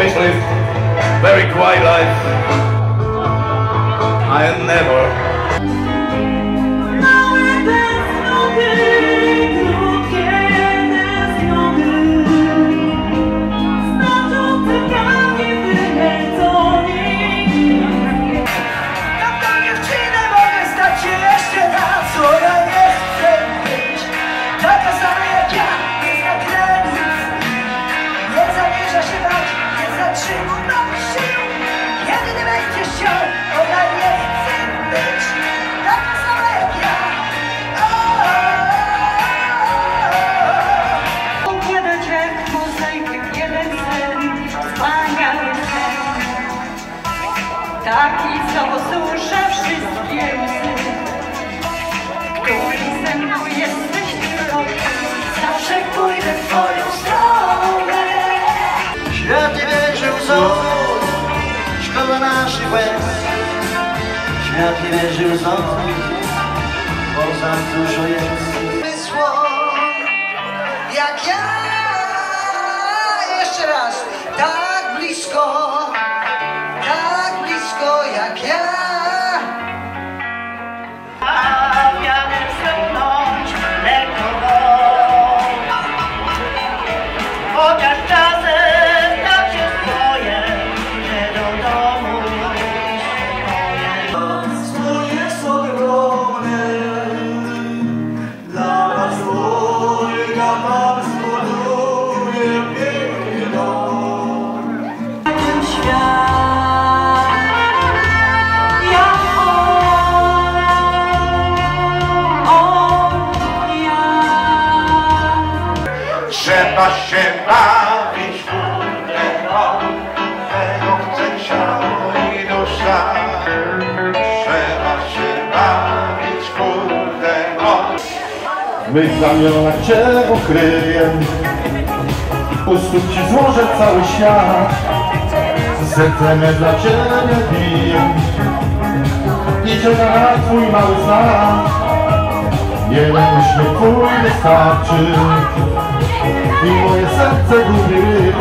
always lived very quiet life. I never Taki, co posłusza wszystkie łzy, który ze mną jesteś tylko zawsze pójdę w twoją stronę. Świat nie wierzył znowu, szkoda naszych łez. Świat nie wierzył znowu, bo za dużo jest. Wysło, jak ja, jeszcze raz, tak blisko, Trzeba się bawić kurde, tego chce ciało i dusza. Trzeba się bawić. W mych ramionach Cię ukryję U stóp Ci złożę cały świat Serce dla Ciebie bije I czeka na Twój mały znak Jeden uśmiech wystarczy. I moje serce gubi